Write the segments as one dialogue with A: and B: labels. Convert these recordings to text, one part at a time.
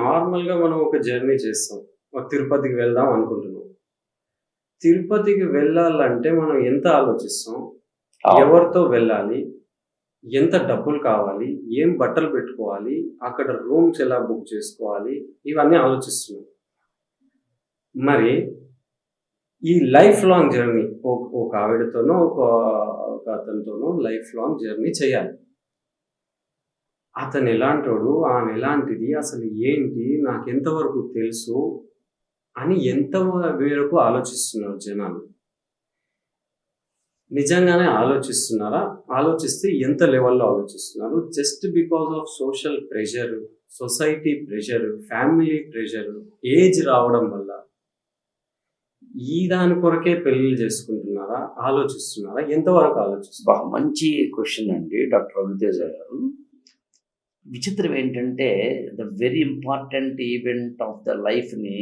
A: నార్మల్గా మనం ఒక జర్నీ చేస్తాం. ఒక తిరుపతికి వెళ్దాం అనుకుంటున్నాం. తిరుపతికి వెళ్ళాలంటే మనం ఎంత ఆలోచిస్తాం? ఎవరితో వెళ్ళాలి? ఎంత డబ్బులు కావాలి? ఏం బట్టలు పెట్టుకోవాలి? అక్కడ రూమ్స్ ఎలా బుక్ చేసుకోవాలి? ఇవన్నీ ఆలోచిస్తున్నాం. మరి ఈ లైఫ్ లాంగ్ జర్నీ ఒక ఆవిడతోనో ఒక ఒక అతనితోనో లైఫ్ లాంగ్ జర్నీ చేయాలి. అతను ఎలాంటోడు ఆమె ఎలాంటిది అసలు ఏంటి నాకు ఎంతవరకు తెలుసు అని ఎంత మేరకు ఆలోచిస్తున్నారు జనాలు? నిజంగానే ఆలోచిస్తున్నారా? ఆలోచిస్తే ఎంత లెవెల్లో ఆలోచిస్తున్నారు? Just because of social pressure society pressure family pressure age రావడం వల్ల ఈ దాని కొరకే పెళ్ళి చేసుకుంటున్నారా? ఆలోచిస్తున్నారా? ఎంతవరకు ఆలోచిస్తున్నారు?
B: బా మంచి క్వశ్చన్ అండి డాక్టర్ రవితేజ గారు. విచిత్రం ఏంటంటే the very important event of the లైఫ్ని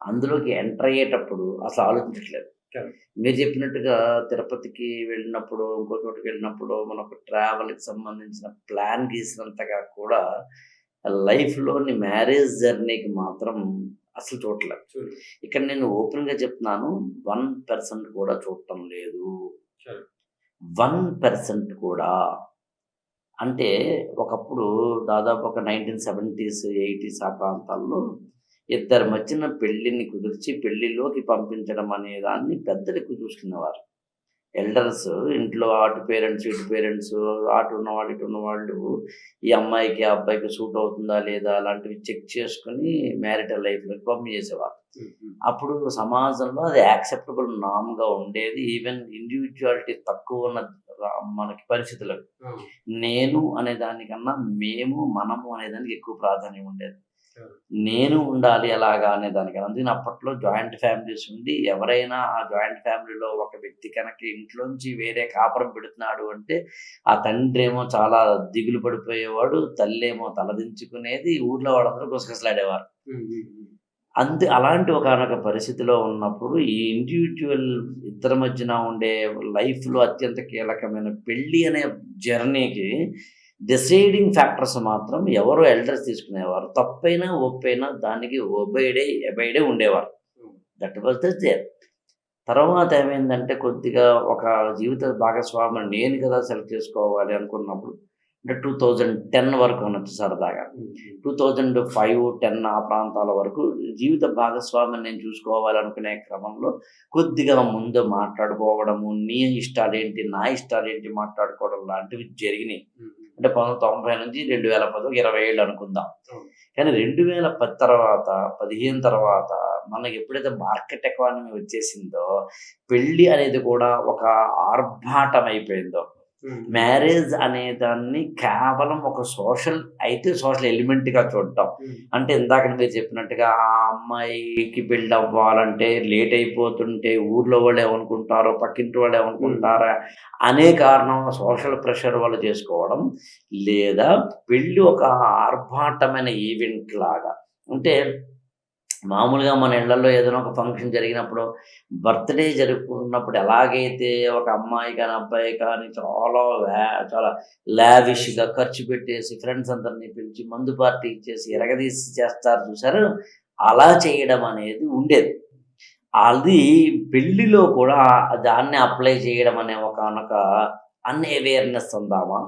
B: అందులోకి ఎంటర్ అయ్యేటప్పుడు అసలు ఆలోచించట్లేదు. మీరు చెప్పినట్టుగా తిరుపతికి వెళ్ళినప్పుడు ఇంకో చోటుకి వెళ్ళినప్పుడు మనకు ట్రావెల్కి సంబంధించిన ప్లాన్ గీసినంతగా కూడా లైఫ్లోని మ్యారేజ్ జర్నీకి మాత్రం అసలు చూడలేదు
A: చూడు.
B: ఇక్కడ నేను ఓపెన్గా చెప్తున్నాను వన్ పర్సెంట్ కూడా చూడటం లేదు. వన్ పర్సెంట్ కూడా అంటే ఒకప్పుడు దాదాపు ఒక నైన్టీన్ సెవెంటీస్ ఎయిటీస్ ఆ ప్రాంతాల్లో ఇద్దరి మధ్యన పెళ్ళిని కుదిర్చి పెళ్ళిలోకి పంపించడం అనే దాన్ని పెద్దలు ఎక్కువ చూసుకునేవారు. ఎల్డర్స్ ఇంట్లో అటు పేరెంట్స్ ఇటు పేరెంట్స్ అటు ఉన్నవాళ్ళు ఇటు ఉన్నవాళ్ళు ఈ అమ్మాయికి ఆ అబ్బాయికి సూట్ అవుతుందా లేదా అలాంటివి చెక్ చేసుకుని మ్యారిటల్ లైఫ్లోకి పంపించేసేవారు. అప్పుడు సమాజంలో అది యాక్సెప్టబుల్ నామ్గా ఉండేది. ఈవెన్ ఇండివిజువాలిటీ తక్కువ ఉన్న మనకి పరిస్థితులు నేను అనే దానికన్నా మేము మనము అనే దానికి ఎక్కువ ప్రాధాన్యం ఉండేది. నేను ఉండాలి అలాగా అనే దానికన్నా. అందుకని అప్పట్లో జాయింట్ ఫ్యామిలీస్ ఉండి ఎవరైనా ఆ జాయింట్ ఫ్యామిలీలో ఒక వ్యక్తి కనుక ఇంట్లోంచి వేరే కాపురం పెడుతున్నాడు అంటే ఆ తండ్రి ఏమో చాలా దిగులు పడిపోయేవాడు తల్లి ఏమో తలదించుకునేది ఊర్లో వాళ్ళందరూ గుసగుసలాడేవారు. అంతే అలాంటి ఒకనొక పరిస్థితిలో ఉన్నప్పుడు ఈ ఇండివిజువల్ ఇద్దరి మధ్యన ఉండే లైఫ్లో అత్యంత కీలకమైన పెళ్ళి అనే జర్నీకి డిసైడింగ్ ఫ్యాక్టర్స్ మాత్రం ఎవరు ఎల్డర్స్ తీసుకునేవారు. తప్పైనా ఒప్పైనా దానికి ఒబైడే ఎబైడే ఉండేవారు. దట్ వాజ్ ద దేర్ తర్వాత ఏమైందంటే కొద్దిగా ఒక జీవిత భాగస్వామిని నేను కదా సెలెక్ట్ చేసుకోవాలి అనుకున్నప్పుడు అంటే టూ థౌజండ్ టెన్ వరకు అనొచ్చు సరదాగా. టూ థౌజండ్ ఫైవ్ టెన్ ఆ ప్రాంతాల వరకు జీవిత భాగస్వామిని నేను చూసుకోవాలనుకునే క్రమంలో కొద్దిగా ముందు మాట్లాడుకోవడము నీ ఇష్టాలు ఏంటి నా ఇష్టాలు ఏంటి మాట్లాడుకోవడం లాంటివి జరిగినాయి. అంటే పంతొమ్మిది తొంభై నుంచి రెండు వేల పది ఇరవై ఏళ్ళు అనుకుందాం. కానీ రెండు వేల పది తర్వాత పదిహేను తర్వాత మనకి ఎప్పుడైతే మార్కెట్ ఎకానమీ వచ్చేసిందో పెళ్ళి అనేది కూడా ఒక ఆర్భాటం అయిపోయిందో మ్యారేజ్ అనే దాన్ని కేవలం ఒక సోషల్ అయితే సోషల్ ఎలిమెంట్గా చూడటం. అంటే ఇందాక మీరు చెప్పినట్టుగా ఆ అమ్మాయికి బిల్డ్ అవ్వాలంటే లేట్ అయిపోతుంటే ఊర్లో వాళ్ళు ఏమనుకుంటారో పక్కింటి వాళ్ళు ఏమనుకుంటారా అనే కారణం సోషల్ ప్రెషర్ వల్ల చేసుకోవడం. లేదా పెళ్ళి ఒక ఆర్భాటమైన ఈవెంట్ లాగా. అంటే మామూలుగా మన ఇళ్ళలో ఏదైనా ఒక ఫంక్షన్ జరిగినప్పుడు బర్త్డే జరుపుకున్నప్పుడు ఎలాగైతే ఒక అమ్మాయి కానీ అబ్బాయి కానీ చాలా వ్యా- చాలా లావిష్గా ఖర్చు పెట్టేసి ఫ్రెండ్స్ అందరినీ పిలిచి మందు పార్టీ ఇచ్చేసి ఎరగదీసి చేస్తారు చూసారు అలా చేయడం అనేది ఉండేది. అది పెళ్ళిలో కూడా దాన్ని అప్లై చేయడం అనే ఒక అన్అవేర్నెస్ అందామా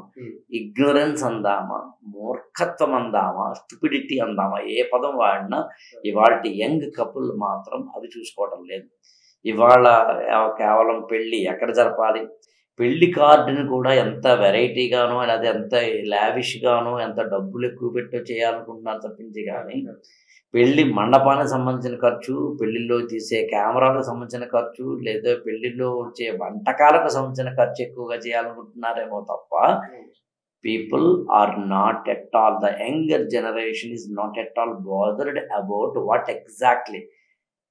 B: ఇగ్నోరెన్స్ అందామా మూర్ఖత్వం అందామా స్టూపిడిటీ అందామా ఏ పదం వాడినా ఇవాళ యంగ్ కపుల్ మాత్రం అది చూసుకోవడం లేదు. ఇవాళ కేవలం పెళ్ళి ఎక్కడ జరపాలి? పెళ్ళి కార్డుని కూడా ఎంత వెరైటీగానో లేదా ఎంత లావిష్గానో ఎంత డబ్బులు ఎక్కువ పెట్టో చేయాలనుకుంటున్నారు తప్పించి కానీ పెళ్ళి మండపానికి సంబంధించిన ఖర్చు పెళ్ళిలో తీసే కెమెరాలకు సంబంధించిన ఖర్చు లేదా పెళ్ళిలో వచ్చే వంటకాలకు సంబంధించిన ఖర్చు ఎక్కువగా చేయాలనుకుంటున్నారేమో తప్ప people are not at all the younger generation is not at all bothered about what exactly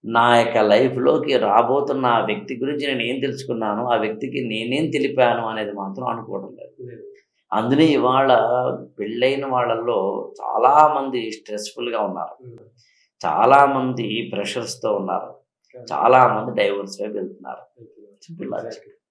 B: నా యొక్క లైఫ్లోకి రాబోతున్న ఆ వ్యక్తి గురించి నేను ఏం తెలుసుకున్నాను ఆ వ్యక్తికి నేనేం తెలిపాను అనేది మాత్రం అనుకోవడం లేదు. అందునే ఇవాళ పెళ్ళైన వాళ్ళల్లో చాలామంది స్ట్రెస్ఫుల్గా ఉన్నారు. చాలామంది ప్రెషర్స్తో ఉన్నారు. చాలామంది డైవర్స్ వైపు వెళ్తున్నారు.